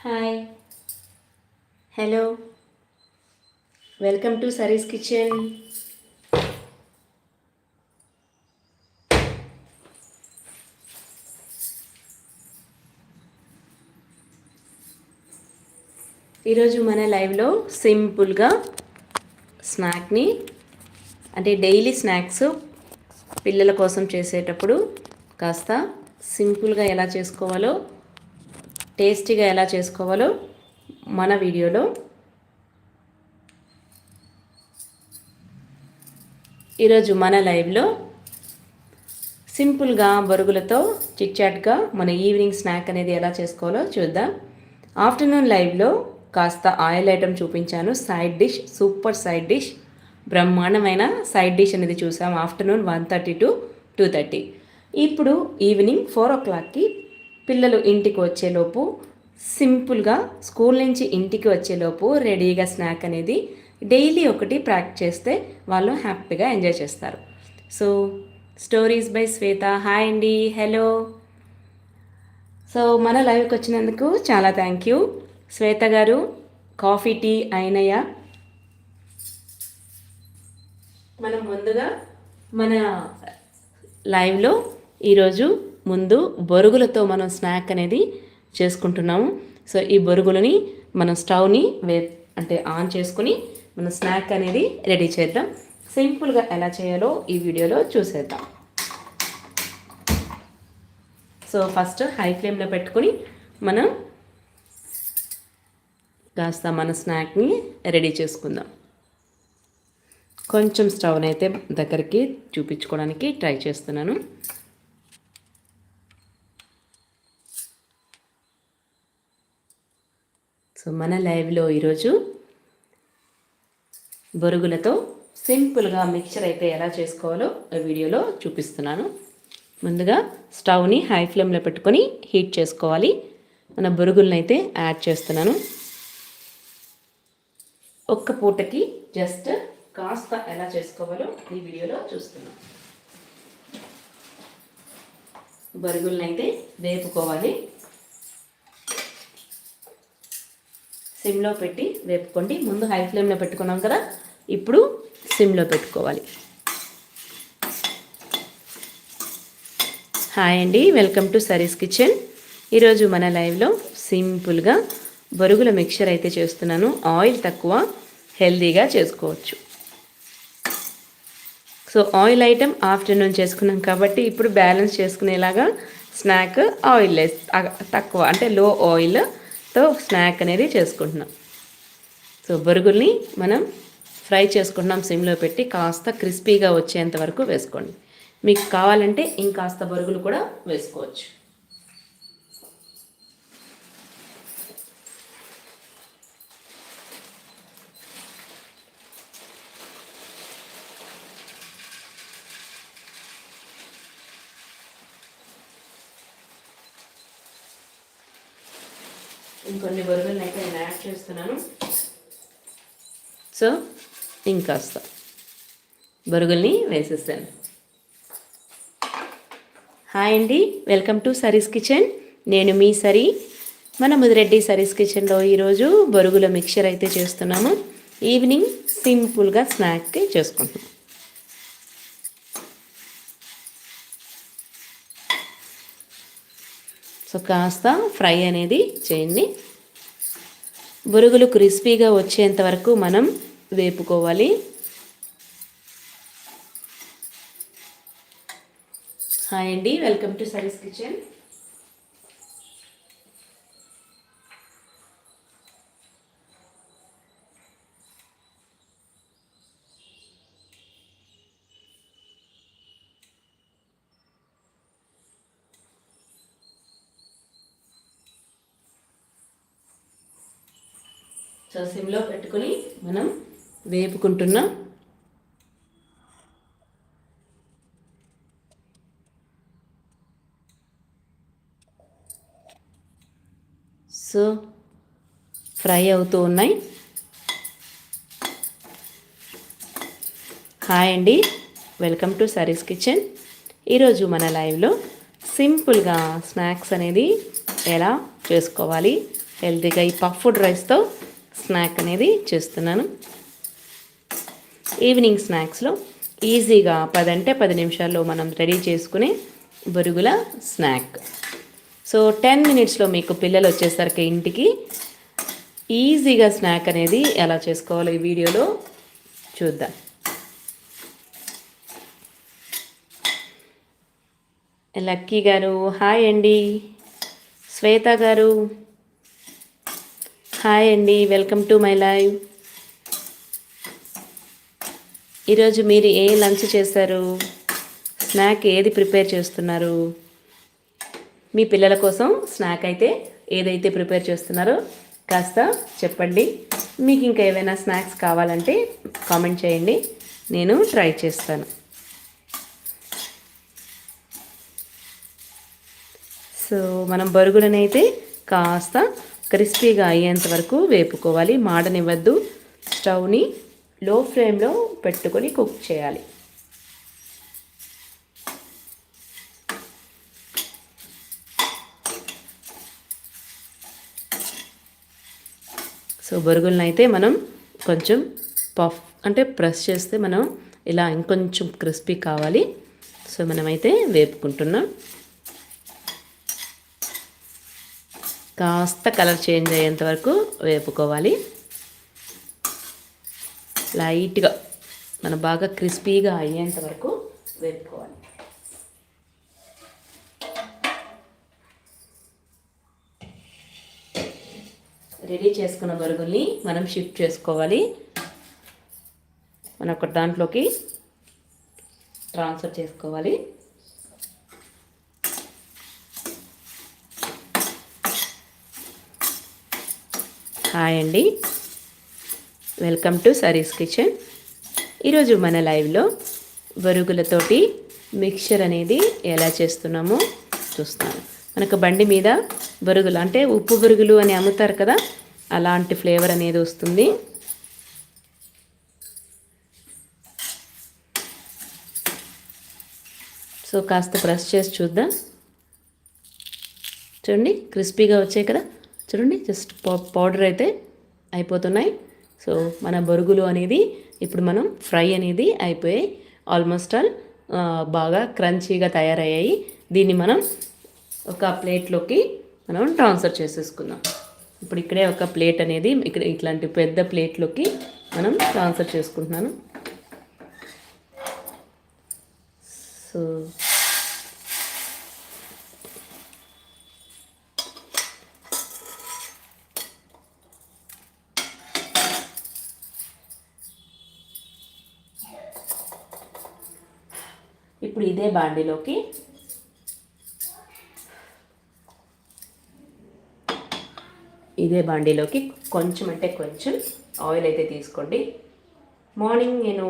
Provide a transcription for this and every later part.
Hi hello welcome to Sari's kitchen ఈరోజు మన లైవ్లో సింపుల్గా స్నాక్ని అంటే డైలీ స్నాక్స్ పిల్లల కోసం చేసేటప్పుడు కాస్త సింపుల్గా ఎలా చేసుకోవాలో టేస్టీగా ఎలా చేసుకోవాలో మన వీడియోలో ఈరోజు మన లైవ్లో సింపుల్గా బొరుగులతో చిట్చాట్గా మన ఈవినింగ్ స్నాక్ అనేది ఎలా చేసుకోవాలో చూద్దాం. ఆఫ్టర్నూన్ లైవ్లో కాస్త ఆయిల్ ఐటమ్ చూపించాను. Side dish super side dish బ్రహ్మాండమైన సైడ్ డిష్ అనేది చూసాం. Afternoon one thirty to two thirty. ఇప్పుడు ఈవినింగ్ ఫోర్ ఓ క్లాక్కి పిల్లలు ఇంటికి వచ్చేలోపు సింపుల్గా స్కూల్ నుంచి ఇంటికి వచ్చేలోపు రెడీగా స్నాక్ అనేది డైలీ ఒకటి ప్యాక్ చేస్తే వాళ్ళు హ్యాపీగా ఎంజాయ్ చేస్తారు. So stories by Shweta. Hi అండి. హలో. సో మన లైవ్కి వచ్చినందుకు చాలా థ్యాంక్ యూ. శ్వేత గారు కాఫీ టీ అయినయ్య. మనం ముందుగా మన లైవ్లో ఈరోజు ముందు బొరుగులతో మనం స్నాక్ అనేది చేసుకుంటున్నాము. సో ఈ బొరుగులని మనం స్టవ్ని వే అంటే ఆన్ చేసుకుని మనం స్నాక్ అనేది రెడీ చేద్దాం. సింపుల్గా ఎలా చేయాలో ఈ వీడియోలో చూసేద్దాం. సో ఫస్ట్ హై ఫ్లేమ్లో పెట్టుకొని మనం కాస్త మన స్నాక్ని రెడీ చేసుకుందాం. కొంచెం స్టవ్ని అయితే దగ్గరికి చూపించుకోవడానికి ట్రై చేస్తున్నాను. సో మన లైవ్లో ఈరోజు బొరుగులతో సింపుల్గా మిక్చర్ అయితే ఎలా చేసుకోవాలో వీడియోలో చూపిస్తున్నాను. ముందుగా స్టవ్ని హై ఫ్లేమ్లో పెట్టుకొని హీట్ చేసుకోవాలి. మన బొరుగులను అయితే యాడ్ చేస్తున్నాను. ఒక్క పూటకి జస్ట్ కాస్త ఎలా చేసుకోవాలో ఈ వీడియోలో చూస్తున్నాం. బరుగులను అయితే వేపుకోవాలి. సిమ్లో పెట్టి వేపుకోండి. ముందు హై ఫ్లేమ్లో పెట్టుకున్నాం కదా ఇప్పుడు సిమ్లో పెట్టుకోవాలి. హాయ్ అండి వెల్కమ్ టు సరీస్ కిచెన్ ఈరోజు మన లైవ్లో సింపుల్గా బొరుగుల మిక్చర్ అయితే చేస్తున్నాను. ఆయిల్ తక్కువ హెల్దీగా చేసుకోవచ్చు. సో ఆయిల్ ఐటెం ఆఫ్టర్నూన్ చేసుకున్నాం కాబట్టి ఇప్పుడు బ్యాలెన్స్ చేసుకునేలాగా స్నాక్ ఆయిల్ లెస్ తక్కువ అంటే లో ఆయిల్ తో స్నాక్ అనేది చేసుకుంటున్నాం. సో బొరుగుల్ని మనం ఫ్రై చేసుకుంటున్నాం సిమ్లో పెట్టి కాస్త క్రిస్పీగా వచ్చేంత వరకు వేసుకోండి. మీకు కావాలంటే ఇంకాస్త బొరుగులు కూడా వేసుకోవచ్చు. ఇంకొన్ని బొరుగులను అయితే నేను యాడ్ చేస్తున్నాను. సో ఇంకాస్త బొరుగుల్ని వేసేస్తాను హాయ్ అండి వెల్కమ్ టు సరీస్ కిచెన్ నేను మీ సరి మన ముదిరెడ్డి సరీస్ కిచెన్లో ఈరోజు బొరుగుల మిక్చర్ అయితే చేస్తున్నాము. ఈవినింగ్ సింపుల్గా స్నాక్ చేసుకుంటున్నాం. సో కాస్త ఫ్రై అనేది చేయండి. బురుగులు క్రిస్పీగా వచ్చేంత వరకు మనం వేపుకోవాలి. హాయ్ అండి welcome to Sari's kitchen so సిమ్లో పెట్టుకుని మనం వేపుకుంటున్నాం సో ఫ్రై అవుతూ ఉన్నాయి. హాయ్ అండి. వెల్కమ్ టు సరీస్ కిచెన్ ఈరోజు మన లైవ్లో సింపుల్గా స్నాక్స్ అనేది ఎలా చేసుకోవాలి? హెల్తీగా ఈ పఫ్డ్ రైస్తో స్నాక్ అనేది చేస్తున్నాను. ఈవినింగ్ స్నాక్స్లో ఈజీగా పదంటే పది నిమిషాల్లో మనం రెడీ చేసుకునే బొరుగుల స్నాక్ సో టెన్ మినిట్స్లో మీకు పిల్లలు వచ్చేసరికి ఇంటికి ఈజీగా స్నాక్ అనేది ఎలా చేసుకోవాలో ఈ వీడియోలో చూద్దాం. లక్కీ గారు హాయ్ అండి. శ్వేత గారు హాయ్ అండి వెల్కమ్ టు మై లైవ్. ఈరోజు మీరు ఏ లంచ్ చేశారు? స్నాక్ ఏది ప్రిపేర్ చేస్తున్నారు? మీ పిల్లల కోసం స్నాక్ అయితే ఏదైతే ప్రిపేర్ చేస్తున్నారో కాస్త చెప్పండి. మీకు ఇంకా ఏవైనా స్నాక్స్ కావాలంటే కామెంట్ చేయండి. నేను ట్రై చేస్తాను. సో మనం బరుగులనైతే కాస్త క్రిస్పీగా అయ్యేంత వరకు వేపుకోవాలి. మాడనివ్వద్దు. స్టవ్ని లో ఫ్లేమ్లో పెట్టుకొని కుక్ చేయాలి. సో బొరుగులను అయితే మనం కొంచెం పఫ్ అంటే ప్రెస్ చేస్తే మనం ఇలా ఇంకొంచెం క్రిస్పీ కావాలి. సో మనమైతే వేపుకుంటున్నాం. కాస్త కలర్ చేంజ్ అయ్యేంత వరకు వేపుకోవాలి. లైట్గా మనం బాగా క్రిస్పీగా అయ్యేంత వరకు వేపుకోవాలి. రెడీ చేసుకున్న బరుగుల్ని మనం షిఫ్ట్ చేసుకోవాలి. మనం ఒక దాంట్లోకి ట్రాన్స్ఫర్ చేసుకోవాలి. హాయ్ అండి. వెల్కమ్ టు సరీస్ కిచెన్ ఈరోజు మన లైవ్లో బరుగులతోటి మిక్చర్ అనేది ఎలా చేస్తున్నామో చూస్తాను. మనకు బండి మీద బరుగులు అంటే ఉప్పు బరుగులు అని అమ్ముతారు కదా అలాంటి ఫ్లేవర్ అనేది వస్తుంది. సో కాస్త ప్రెస్ చేసి చూద్దాం. చూడండి క్రిస్పీగా వచ్చాయి కదా. చూడండి జస్ట్ పౌడర్ అయితే అయిపోతున్నాయి. సో మన బొరుగులు అనేది ఇప్పుడు మనం ఫ్రై అనేది అయిపోయాయి. ఆల్మోస్ట్ ఆల్ బాగా క్రంచీగా తయారయ్యాయి. దీన్ని మనం ఒక ప్లేట్లోకి మనం ట్రాన్స్ఫర్ చేసేసుకుందాం. ఇప్పుడు ఇక్కడే ఒక ప్లేట్ అనేది ఇక్కడ ఇట్లాంటి పెద్ద ప్లేట్లోకి మనం ట్రాన్స్ఫర్ చేసుకుంటున్నాను. సో ఇప్పుడు ఇదే బాండిలోకి. ఇదే బాండీలోకి కొంచెం అంటే కొంచెం ఆయిల్ అయితే తీసుకోండి. మార్నింగ్ నేను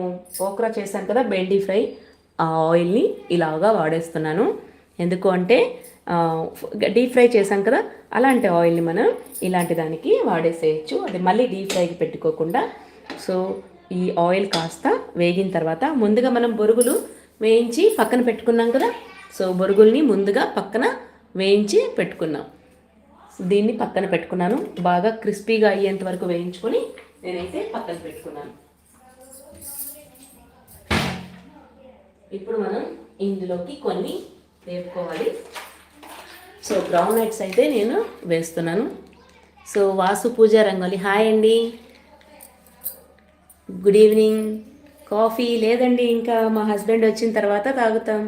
ఓక్రా చేశాను కదా బెండి ఫ్రై. ఆ ఆయిల్ని ఇలాగా వాడేస్తున్నాను. ఎందుకు అంటే డీప్ ఫ్రై చేశాం కదా అలాంటి ఆయిల్ని మనం ఇలాంటి దానికి వాడేసేయచ్చు. అది మళ్ళీ డీప్ ఫ్రైకి పెట్టుకోకుండా. సో ఈ ఆయిల్ కాస్త వేగిన తర్వాత ముందుగా మనం బొరుగులు వేయించి పక్కన పెట్టుకున్నాం కదా? సో బొరుగుల్ని ముందుగా పక్కన వేయించి పెట్టుకున్నాం. దీన్ని పక్కన పెట్టుకున్నాను. బాగా క్రిస్పీగా అయ్యేంత వరకు వేయించుకొని నేనైతే పక్కన పెట్టుకున్నాను. ఇప్పుడు మనం ఇందులోకి కొన్ని వేపుకోవాలి. సో బ్రౌన్ ఎగ్స్ అయితే నేను వేస్తున్నాను. సో వాసు పూజ రంగోలి. హాయ్ అండి. Good evening. కాఫీ లేదండి ఇంకా మా హస్బెండ్ వచ్చిన తర్వాత తాగుతాం.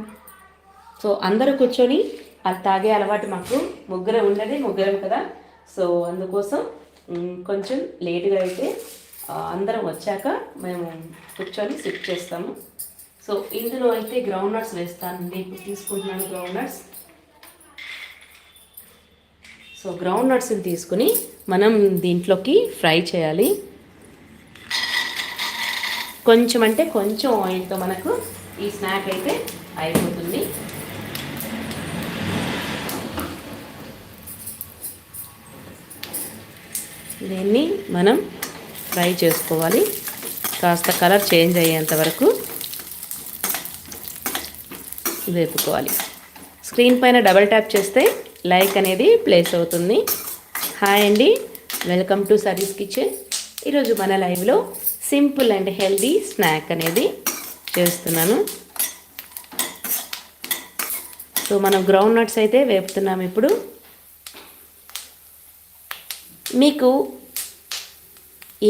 సో అందరూ కూర్చొని అది తాగే అలవాటు మాకు. ముగ్గురం ఉండదు ముగ్గురం కదా. సో అందుకోసం కొంచెం లేటుగా అయితే అందరం వచ్చాక మేము కూర్చొని సిప్ చేస్తాము. సో ఇందులో అయితే గ్రౌండ్ నట్స్ వేస్తానండి. ఇప్పుడు తీసుకుంటున్నాను గ్రౌండ్ నట్స్. సో గ్రౌండ్ నట్స్ని తీసుకుని మనం దీంట్లోకి ఫ్రై చేయాలి. కొంచెం అంటే కొంచెం ఆయిల్తో మనకు ఈ స్నాక్ అయితే అయిపోతుంది. దీన్ని మనం ఫ్రై చేసుకోవాలి. కాస్త కలర్ చేంజ్ అయ్యేంత వరకు వేపుకోవాలి. స్క్రీన్ పైన డబల్ ట్యాప్ చేస్తే లైక్ అనేది ప్లేస్ అవుతుంది. హాయ్ అండి వెల్కమ్ టు సర్వీస్ కిచెన్. ఈరోజు మన లైవ్లో సింపుల్ అండ్ హెల్దీ స్నాక్ అనేది చేస్తున్నాను. సో మనం గ్రౌండ్ నట్స్ అయితే వేపుతున్నాం ఇప్పుడు. మీకు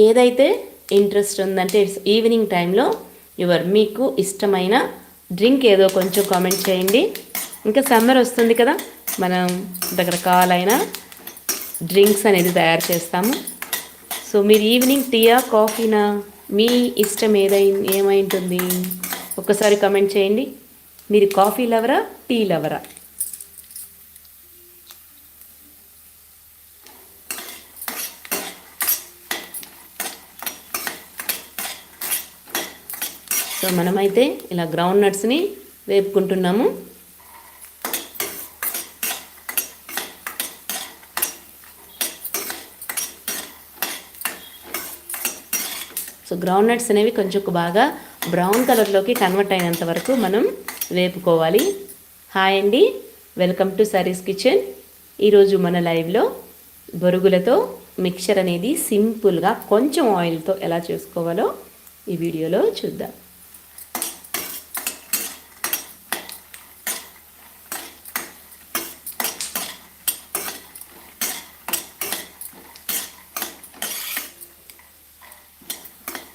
ఏదైతే ఇంట్రెస్ట్ ఉందంటే ఇట్స్ ఈవినింగ్ టైంలో యువర్ మీకు ఇష్టమైన డ్రింక్ ఏదో కొంచెం కామెంట్ చేయండి. ఇంకా సమ్మర్ వస్తుంది కదా మనం రకరకాలైన డ్రింక్స్ అనేది తయారు చేస్తాము. సో మీరు ఈవినింగ్ టీయా కాఫీనా? మీ ఇష్టం ఏదై ఏమై ఉంటుంది ఒక్కసారి కమెంట్ చేయండి. మీరు కాఫీ లవరా టీ లవరా? సో మనమైతే ఇలా గ్రౌండ్ నట్స్ని వేపుకుంటున్నాము. సో గ్రౌండ్ నట్స్ అనేవి కొంచెం బాగా బ్రౌన్ కలర్లోకి కన్వర్ట్ అయినంత వరకు మనం వేపుకోవాలి. హాయ్ అండి వెల్కమ్ టు సారీస్ కిచెన్ ఈరోజు మన లైవ్లో బొరుగులతో మిక్చర్ అనేది సింపుల్గా కొంచెం ఆయిల్తో ఎలా చేసుకోవాలో ఈ వీడియోలో చూద్దాం.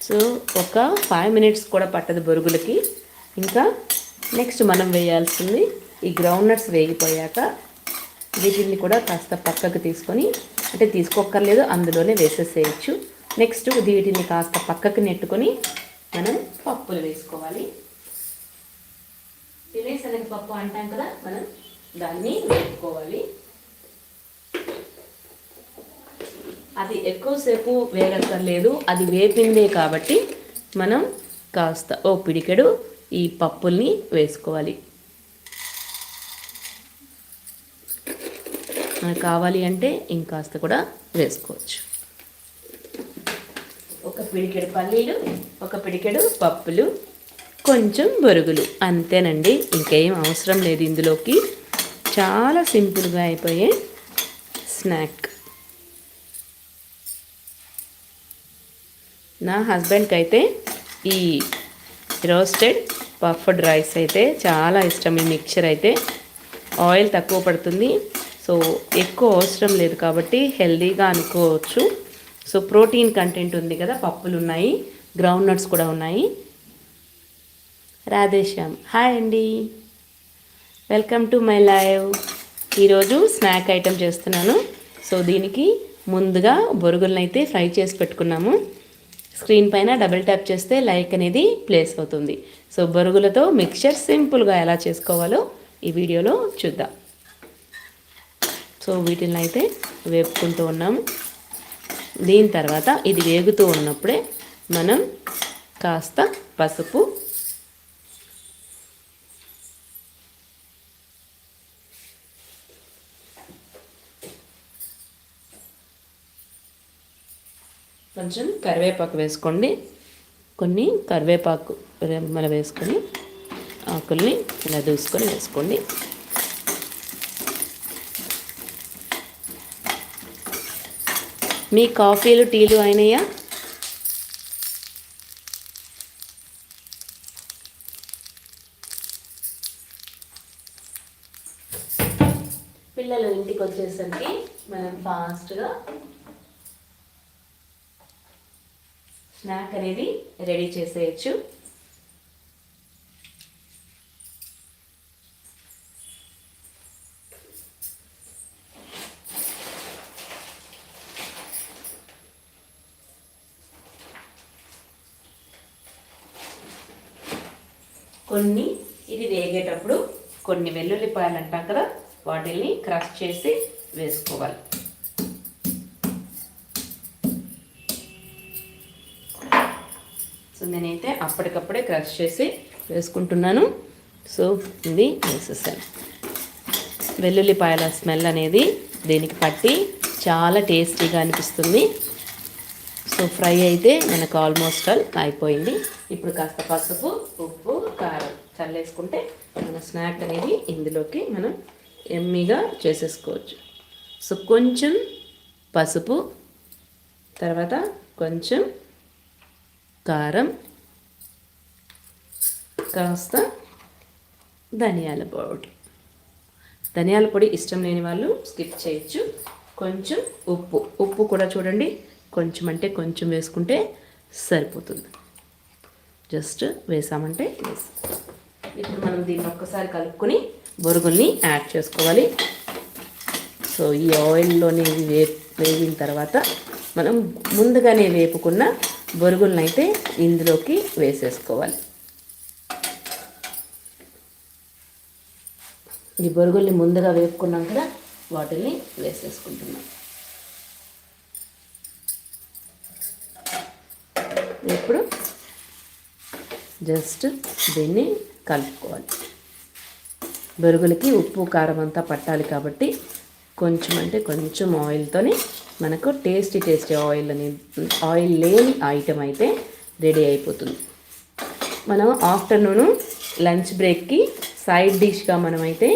సో ఒక ఫైవ్ మినిట్స్ కూడా పట్టదు బొరుగులకి. ఇంకా నెక్స్ట్ మనం వేయాల్సింది ఈ గ్రౌండ్ నట్స్ వేగిపోయాక వీటిని కూడా కాస్త పక్కకు తీసుకొని అంటే తీసుకోక్కర్లేదు అందులోనే వేసేసేయచ్చు. నెక్స్ట్ వీటిని కాస్త పక్కకు నెట్టుకొని మనం పప్పులు వేసుకోవాలి. తినేసరికి పప్పు అంటాం కదా మనం దాన్ని వేపుకోవాలి. అది ఎక్కువసేపు వేగక్కర్లేదు అది వేపిందే కాబట్టి మనం కాస్త ఓ పిడికెడు ఈ పప్పుల్ని వేసుకోవాలి. మనకు కావాలి అంటే ఇంకాస్త కూడా వేసుకోవచ్చు. ఒక పిడికెడు పల్లీలు ఒక పిడికెడు పప్పులు కొంచెం బొరుగులు. అంతేనండి ఇంకేం అవసరం లేదు ఇందులోకి. చాలా సింపుల్గా అయిపోయే స్నాక్. నా హస్బెండ్కి అయితే ఈ రోస్టెడ్ పఫ్డ్ రైస్ అయితే చాలా ఇష్టం. ఈ మిక్చర్ అయితే ఆయిల్ తక్కువ పడుతుంది. సో ఎక్కువ అవసరం లేదు కాబట్టి హెల్దీగా అనుకోవచ్చు. సో ప్రోటీన్ కంటెంట్ ఉంది కదా పప్పులు ఉన్నాయి గ్రౌండ్ నట్స్ కూడా ఉన్నాయి. రాధేశ్యామ్. హాయ్ అండి. Welcome to my live. ఈరోజు స్నాక్ ఐటెం చేస్తున్నాను. సో దీనికి ముందుగా బొరుగులను అయితే ఫ్రై చేసి పెట్టుకున్నాము. స్క్రీన్ పైన డబుల్ ట్యాప్ చేస్తే లైక్ అనేది ప్లేస్ అవుతుంది. సో బొరుగులతో మిక్చర్ సింపుల్గా ఎలా చేసుకోవాలో ఈ వీడియోలో చూద్దాం. సో వీటిని అయితే వేపుకుంటూ ఉన్నాము దీని తర్వాత ఇది వేగుతూ ఉన్నప్పుడే మనం కాస్త పసుపు కొంచెం కరివేపాకు వేసుకోండి. కొన్ని కరివేపాకు రెమ్మల వేసుకొని ఆకుల్ని ఇలా దూసుకొని వేసుకోండి. మీ కాఫీలు టీలు అయినాయా? పిల్లలు ఇంటికి వచ్చేసరికి మనం ఫాస్ట్గా స్నాక్ అనేది రెడీ చేసేయచ్చు. కొన్ని ఇది వేగేటప్పుడు కొన్ని వెల్లుల్లిపాయలు అంటాం కదా వాటిల్ని క్రష్ చేసి వేసుకోవాలి. వస్తుంది నేనైతే అప్పటికప్పుడే క్రష్ చేసి వేసుకుంటున్నాను. సో ఇది వేసేసాను వెల్లుల్లిపాయల స్మెల్ అనేది దీనికి పట్టి చాలా టేస్టీగా అనిపిస్తుంది. సో ఫ్రై అయితే మనకు ఆల్మోస్ట్ ఆల్ అయిపోయింది. ఇప్పుడు కాస్త పసుపు ఉప్పు కారం చల్లేసుకుంటే మన స్నాక్ అనేది ఇందులోకి మనం ఎమ్మీగా చేసేసుకోవచ్చు. సో కొంచెం పసుపు తర్వాత కొంచెం కారం కాస్త ధనియాల పౌడర్ ధనియాల పొడి ఇష్టం లేని వాళ్ళు స్కిప్ చేయొచ్చు. కొంచెం ఉప్పు. ఉప్పు కూడా చూడండి. కొంచెం అంటే కొంచెం వేసుకుంటే సరిపోతుంది. జస్ట్ వేసామంటే వేసాం ఇప్పుడు మనం దీన్ని ఒక్కసారి కలుపుకొని బొరుగుల్ని యాడ్ చేసుకోవాలి. సో ఈ ఆయిల్లోనే ఇవి వే వేగిన తర్వాత మనం ముందుగానే వేపుకున్న బొరుగులను అయితే ఇందులోకి వేసేసుకోవాలి. ఈ బొరుగుల్ని ముందుగా వేపుకున్నాం కదా వాటిని వేసేసుకుంటున్నాం. ఇప్పుడు జస్ట్ దీన్ని కలుపుకోవాలి. బొరుగులకి ఉప్పు కారం అంతా పట్టాలి కాబట్టి కొంచెం అంటే కొంచెం ఆయిల్తోని మనకు టేస్టీ టేస్టీ ఆయిల్ అనేది ఆయిల్ లేని ఐటెం అయితే రెడీ అయిపోతుంది. మనం ఆఫ్టర్నూను లంచ్ బ్రేక్కి సైడ్ డిష్గా మనమైతే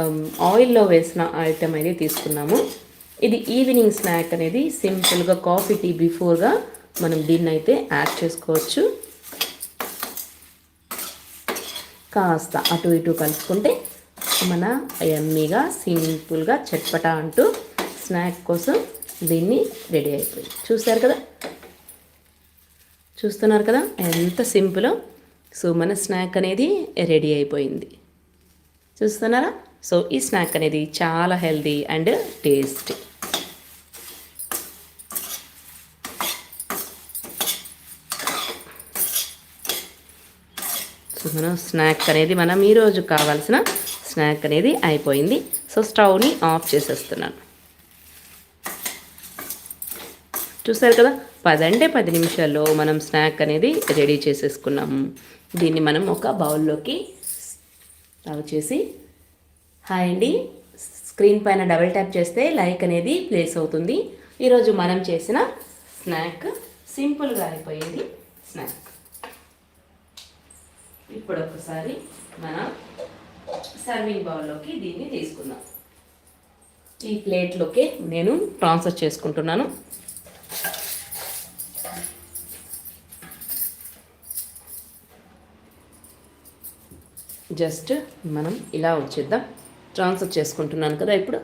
um, ఆయిల్లో వేసిన ఐటెం అయితే తీసుకున్నాము. ఇది ఈవినింగ్ స్నాక్ అనేది సింపుల్గా కాఫీ టీ బిఫోర్గా మనం దీన్ని అయితే యాడ్ చేసుకోవచ్చు. కాస్త అటు ఇటు కలుపుకుంటే మన ఎమ్మీగా సింపుల్గా చట్పటా అంటూ స్నాక్ కోసం దీన్ని రెడీ అయిపోయింది. చూస్తారు కదా? చూస్తున్నారు కదా? ఎంత సింపుల్. సో మన స్నాక్ అనేది రెడీ అయిపోయింది. చూస్తున్నారా? సో ఈ స్నాక్ అనేది చాలా హెల్దీ అండ్ టేస్టీ. సో మనం స్నాక్ అనేది మనం ఈరోజు కావాల్సిన స్నాక్ అనేది అయిపోయింది. సో స్టవ్ని ఆఫ్ చేసేస్తున్నాను. చూసారు కదా? పదంటే పది నిమిషాల్లో మనం స్నాక్ అనేది రెడీ చేసేసుకున్నాము. దీన్ని మనం ఒక బౌల్లోకి సర్వ్ చేసి హాయ్ అండి స్క్రీన్ పైన డబుల్ ట్యాప్ చేస్తే లైక్ అనేది ప్లేస్ అవుతుంది. ఈరోజు మనం చేసిన స్నాక్ సింపుల్గా అయిపోయింది స్నాక్ ఇప్పుడు ఒకసారి మనం సర్వింగ్ బౌల్లోకి దీన్ని తీసుకుందాం. ఈ ప్లేట్లోకి నేను ట్రాన్స్ఫర్ చేసుకుంటున్నాను. జస్ట్ మనం ఇలా వచ్చేద్దాం. ట్రాన్స్ఫర్ చేసుకుంటున్నాను కదా ఇప్పుడు.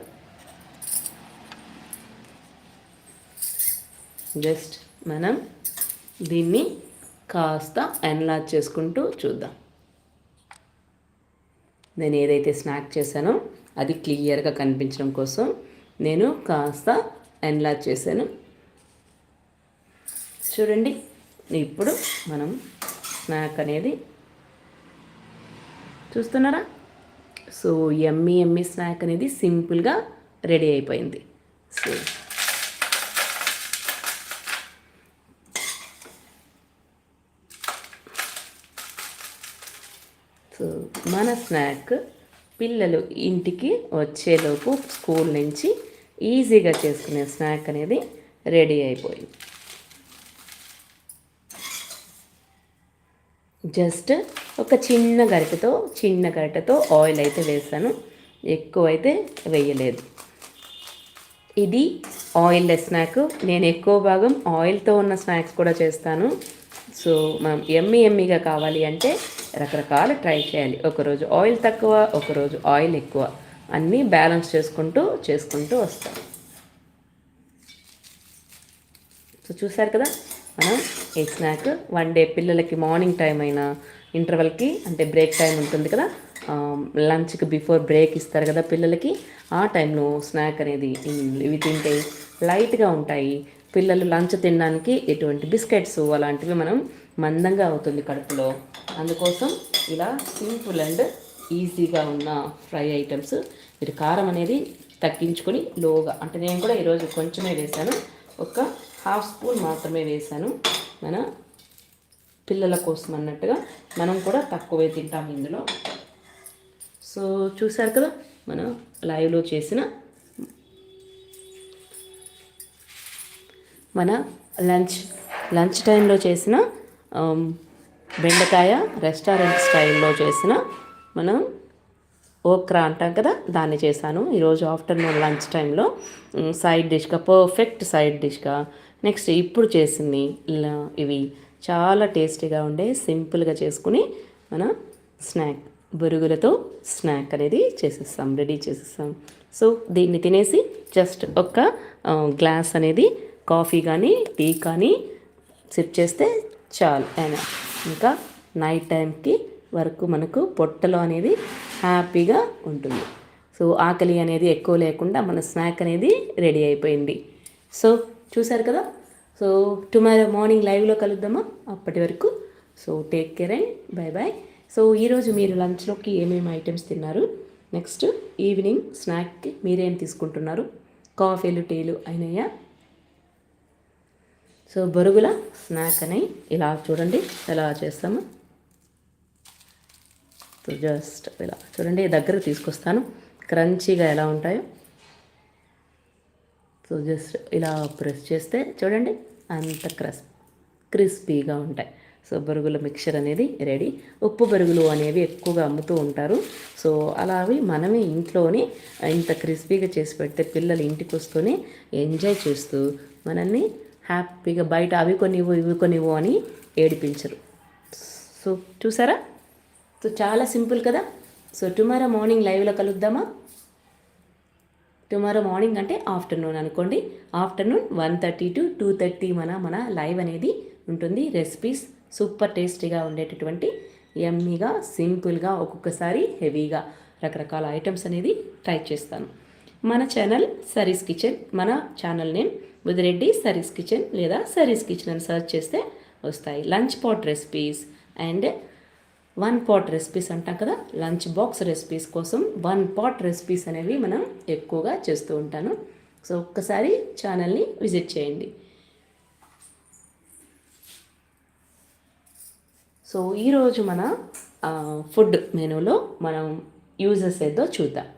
జస్ట్ మనం దీన్ని కాస్త ఎన్లాజ్ చేసుకుంటూ చూద్దాం. నేను ఏదైతే స్నాక్ చేశానో అది క్లియర్గా కనిపించడం కోసం నేను కాస్త ఎన్లాజ్ చేశాను. చూడండి ఇప్పుడు మనం స్నాక్ అనేది చూస్తున్నారా? సో ఎమ్మి ఎమ్మి స్నాక్ అనేది సింపుల్గా రెడీ అయిపోయింది. సో సో మన స్నాక్ పిల్లలు ఇంటికి వచ్చేలోపు స్కూల్ నుంచి ఈజీగా చేసుకునే స్నాక్ అనేది రెడీ అయిపోయింది. జస్ట్ ఒక చిన్న గరిటెతో చిన్న గరిటెతో ఆయిల్ అయితే వేసాను. ఎక్కువ అయితే వేయలేదు. ఇది ఆయిల్ స్నాక్ నేను ఎక్కువ భాగం ఆయిల్తో ఉన్న స్నాక్స్ కూడా చేస్తాను. సో మనం ఎమ్మి ఎమ్మిగా కావాలి అంటే రకరకాల ట్రై చేయాలి. ఒకరోజు ఆయిల్ తక్కువ ఒకరోజు ఆయిల్ ఎక్కువ. అన్నీ బ్యాలెన్స్ చేసుకుంటూ చేసుకుంటూ వస్తాం సో చూసారు కదా? మనం ఈ స్నాక్ వన్ డే పిల్లలకి మార్నింగ్ టైం అయినా ఇంటర్వెల్కి అంటే బ్రేక్ టైం ఉంటుంది కదా లంచ్కి బిఫోర్ బ్రేక్ ఇస్తారు కదా పిల్లలకి ఆ టైంలో స్నాక్ అనేది ఇవి తింటే లైట్గా ఉంటాయి. పిల్లలు లంచ్ తినడానికి ఎటువంటి బిస్కెట్స్ అలాంటివి మనం మందంగా అవుతుంది కడుపులో. అందుకోసం ఇలా సింపుల్ అండ్ ఈజీగా ఉన్న ఫ్రై ఐటమ్స్ మీరు కారం అనేది తగ్గించుకొని లోగా అంటే నేను కూడా ఈరోజు కొంచెమే వేశాను ఒక హాఫ్ స్పూన్ మాత్రమే వేశాను మన పిల్లల కోసం అన్నట్టుగా మనం కూడా తక్కువే తింటాం ఇందులో. సో చూసారు కదా మనం లైవ్లో చేసిన మన లంచ్ లంచ్ టైంలో చేసిన బెండకాయ రెస్టారెంట్ స్టైల్లో చేసిన మనం ఓక్రా అంటాం కదా దాన్ని చేశాను. ఈరోజు ఆఫ్టర్నూన్ లంచ్ టైంలో సైడ్ డిష్గా పర్ఫెక్ట్ సైడ్ డిష్గా. నెక్స్ట్ ఇప్పుడు చేసింది ఇవి చాలా టేస్టీగా ఉండే సింపుల్గా చేసుకుని మన స్నాక్ బొరుగులతో స్నాక్ అనేది చేసేస్తాం రెడీ చేసేస్తాం. సో దీన్ని తినేసి జస్ట్ ఒక గ్లాస్ అనేది కాఫీ కానీ టీ కానీ సిప్ చేస్తే చాలు. అయినా ఇంకా నైట్ టైంకి వరకు మనకు పొట్టలో అనేది హ్యాపీగా ఉంటుంది. సో ఆకలి అనేది ఎక్కువ లేకుండా మన స్నాక్ అనేది రెడీ అయిపోయింది. సో చూసారు కదా? సో టుమారో మార్నింగ్ లైవ్లో కలుద్దామా? అప్పటి వరకు. So take care and bye bye so ఈరోజు మీరు లంచ్లోకి ఏమేమి ఐటమ్స్ తిన్నారు? నెక్స్ట్ ఈవినింగ్ స్నాక్కి మీరేం తీసుకుంటున్నారు? కాఫీలు టీలు అయినాయా? సో బొరుగుల స్నాక్ అని ఇలా చూడండి. ఎలా చేస్తాము? సో జస్ట్ ఇలా చూడండి. దగ్గర తీసుకొస్తాను. క్రంచీగా ఎలా ఉంటాయో. సో జస్ట్ ఇలా ప్రెస్ చేస్తే చూడండి. అంత క్రస్ క్రిస్పీగా ఉంటాయి. సో బరుగుల మిక్చర్ అనేది రెడీ. ఉప్పు బరుగులు అనేవి ఎక్కువగా అమ్ముతూ ఉంటారు. సో అలా అవి మనమే ఇంట్లోనే ఇంత క్రిస్పీగా చేసి పెడితే పిల్లలు ఇంటికి వస్తూనే ఎంజాయ్ చేస్తూ మనల్ని హ్యాపీగా బయట అవి కొనివ్వు ఇవి కొనివ్వు అని ఏడిపించరు. సో చూసారా? సో చాలా సింపుల్ కదా? సో టుమారో మార్నింగ్ లైవ్లో కలుద్దామా? టుమారో మార్నింగ్ అంటే ఆఫ్టర్నూన్ అనుకోండి. Afternoon one thirty to two thirty మన మన లైవ్ అనేది ఉంటుంది. రెసిపీస్ సూపర్ టేస్టీగా ఉండేటటువంటి ఎమ్మీగా సింపుల్గా ఒక్కొక్కసారి హెవీగా రకరకాల ఐటమ్స్ అనేది ట్రై చేస్తాను. మన ఛానల్ సరీస్ కిచెన్ మన channel name Budireddy Sari's kitchen లేదా సరీస్ కిచెన్ అని సర్చ్ చేస్తే వస్తాయి. Lunch pot recipes and one pot recipes అంటాం కదా లంచ్ బాక్స్ రెసిపీస్ కోసం వన్ పాట్ రెసిపీస్ అనేవి మనం ఎక్కువగా చేస్తూ ఉంటాను. సో ఒక్కసారి ఛానల్ని విజిట్ చేయండి. సో ఈరోజు మన ఫుడ్ మెనూలో మనం యూజెస్ ఏదో చూద్దాం.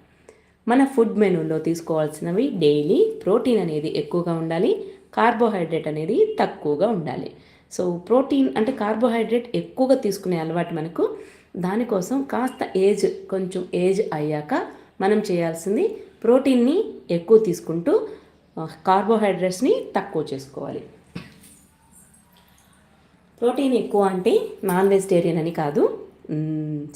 మన ఫుడ్ మెనూలో తీసుకోవాల్సినవి డైలీ ప్రోటీన్ అనేది ఎక్కువగా ఉండాలి కార్బోహైడ్రేట్ అనేది తక్కువగా ఉండాలి. సో ప్రోటీన్ అంటే కార్బోహైడ్రేట్ ఎక్కువగా తీసుకునే అలవాటు మనకు. దానికోసం కాస్త ఏజ్ కొంచెం ఏజ్ అయ్యాక మనం చేయాల్సింది ప్రోటీన్ని ఎక్కువ తీసుకుంటూ కార్బోహైడ్రేట్స్ని తక్కువ చేసుకోవాలి. ప్రోటీన్ ఎక్కువ అంటే నాన్ వెజిటేరియన్ అని కాదు.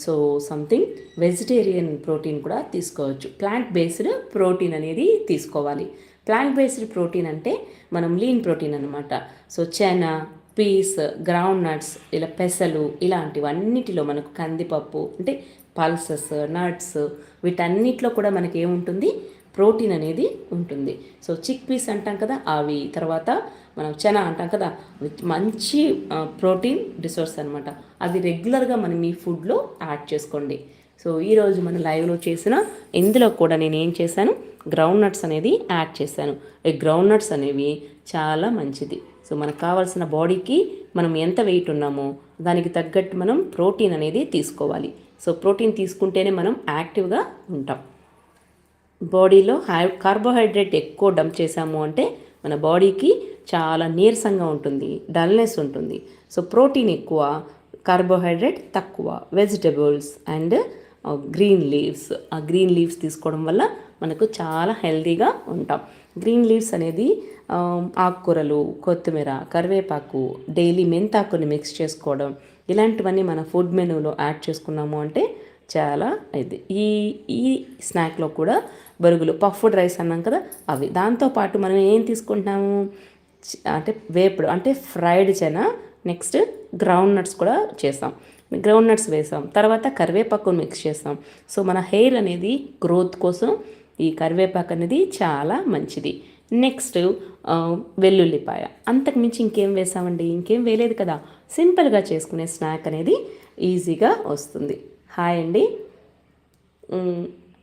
సో సంథింగ్ వెజిటేరియన్ ప్రోటీన్ కూడా తీసుకోవచ్చు. ప్లాంట్ బేస్డ్ ప్రోటీన్ అనేది తీసుకోవాలి. ప్లాంట్ బేస్డ్ ప్రోటీన్ అంటే మనం లీన్ ప్రోటీన్ అనమాట so China peas groundnuts ఇలా పెసలు ఇలాంటివన్నిటిలో మనకు కందిపప్పు అంటే పల్సెస్ నట్స్ వీటన్నిటిలో కూడా మనకి ఏముంటుంది ప్రోటీన్ అనేది ఉంటుంది. సో చిక్ పీస్ అంటాం కదా అవి తర్వాత మనం చనా అంటాం కదా మంచి ప్రోటీన్ రిసోర్స్ అనమాట అది రెగ్యులర్గా మనం మీ ఫుడ్లో యాడ్ చేసుకోండి. సో ఈరోజు మన లైవ్లో చేసిన ఇందులో కూడా నేను ఏం చేశాను గ్రౌండ్ నట్స్ అనేది యాడ్ చేశాను. ఈ గ్రౌండ్ నట్స్ అనేవి చాలా మంచిది. సో మనకు కావాల్సిన బాడీకి మనం ఎంత వెయిట్ ఉన్నామో దానికి తగ్గట్టు మనం ప్రోటీన్ అనేది తీసుకోవాలి. సో ప్రోటీన్ తీసుకుంటేనే మనం యాక్టివ్గా ఉంటాం. బాడీలో హై కార్బోహైడ్రేట్ ఎక్కువ డంప్ చేసాము అంటే మన బాడీకి చాలా నీరసంగా ఉంటుంది డల్నెస్ ఉంటుంది. సో ప్రోటీన్ ఎక్కువ కార్బోహైడ్రేట్ తక్కువ వెజిటబుల్స్ అండ్ గ్రీన్ లీవ్స్. ఆ గ్రీన్ లీవ్స్ తీసుకోవడం వల్ల మనకు చాలా హెల్తీగా ఉంటాం. గ్రీన్ లీవ్స్ అనేది ఆకుకూరలు కొత్తిమీర కరివేపాకు డైలీ మెంతాకుని మిక్స్ చేసుకోవడం ఇలాంటివన్నీ మన ఫుడ్ మెనూలో యాడ్ చేసుకున్నాము అంటే చాలా ఇది. ఈ ఈ స్నాక్లో కూడా బరుగులు పఫ్డ్ రైస్ అన్నాం కదా అవి. దాంతోపాటు మనం ఏం తీసుకుంటున్నాము? అంటే వేపుడు అంటే ఫ్రైడ్ చెన నెక్స్ట్ గ్రౌండ్ నట్స్ కూడా చేస్తాం. గ్రౌండ్ నట్స్ వేసాం. తర్వాత కరివేపాకు మిక్స్ చేస్తాం. సో మన హెయిర్ అనేది గ్రోత్ కోసం ఈ కరివేపాకు అనేది చాలా మంచిది. నెక్స్ట్ వెల్లుల్లిపాయ. అంతకు మించి ఇంకేం వేసామండి? ఇంకేం వేయలేదు కదా? సింపుల్గా చేసుకునే స్నాక్ అనేది ఈజీగా వస్తుంది. హాయ్ అండి.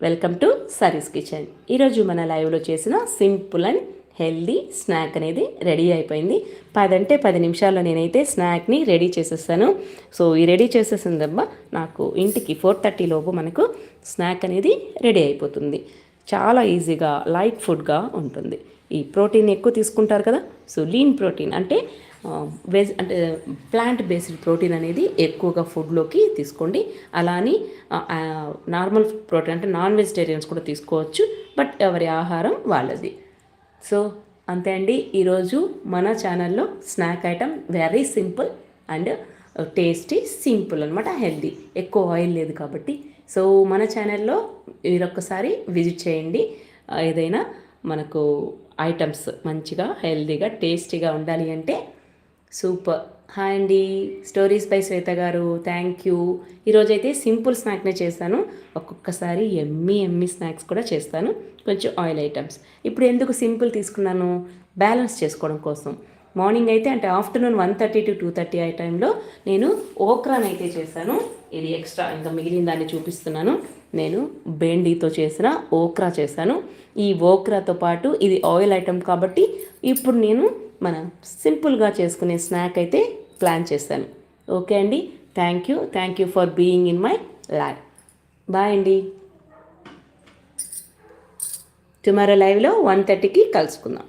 వెల్కమ్ టు సరీస్ కిచెన్ ఈరోజు మన లైవ్లో చేసిన సింపుల్ అండ్ హెల్దీ స్నాక్ అనేది రెడీ అయిపోయింది. పదంటే పది నిమిషాల్లో నేనైతే స్నాక్ని రెడీ చేసేస్తాను. సో ఈ రెడీ చేసేసిన దెబ్బ నాకు ఇంటికి ఫోర్ థర్టీ లోపు మనకు స్నాక్ అనేది రెడీ అయిపోతుంది. చాలా ఈజీగా లైట్ ఫుడ్గా ఉంటుంది. ఈ ప్రోటీన్ ఎక్కువ తీసుకుంటారు కదా సో లీన్ ప్రోటీన్ అంటే వెజ్ అంటే ప్లాంట్ బేస్డ్ ప్రోటీన్ అనేది ఎక్కువగా ఫుడ్లోకి తీసుకోండి. అలా అని నార్మల్ ప్రోటీన్ అంటే నాన్ వెజిటేరియన్స్ కూడా తీసుకోవచ్చు బట్ ఎవరి ఆహారం వాళ్ళది. సో అంతే అండి. ఈరోజు మన ఛానల్లో snack item very simple and tasty simple అనమాట హెల్దీ. ఎక్కువ ఆయిల్ లేదు కాబట్టి. సో మన ఛానల్లో మీరొక్కసారి విజిట్ చేయండి. ఏదైనా మనకు ఐటమ్స్ మంచిగా హెల్దీగా టేస్టీగా ఉండాలి అంటే సూపర్ హాయ్ అండి. Stories by Shweta garu. Thank you ఈరోజైతే సింపుల్ స్నాక్నే చేశాను ఒక్కొక్కసారి ఎమ్మి ఎమ్మి స్నాక్స్ కూడా చేస్తాను. కొంచెం ఆయిల్ ఐటమ్స్ ఇప్పుడు ఎందుకు సింపుల్ తీసుకున్నాను? బ్యాలెన్స్ చేసుకోవడం కోసం. మార్నింగ్ అయితే అంటే afternoon one thirty to two thirty ఆ టైంలో నేను ఓక్రాన్ అయితే చేశాను. ఇది ఎక్స్ట్రా ఇంకా మిగిలిన దాన్ని చూపిస్తున్నాను. నేను బెండీతో చేసిన ఓక్రా చేశాను. ఈ ఓక్రాతో పాటు ఇది ఆయిల్ ఐటమ్ కాబట్టి ఇప్పుడు నేను మనం సింపుల్గా చేసుకునే స్నాక్ అయితే ప్లాన్ చేశాను. ఓకే అండి? Thank you thank you for being in my life bye అండి. టుమారో లైవ్లో వన్ థర్టీకి కలుసుకుందాం.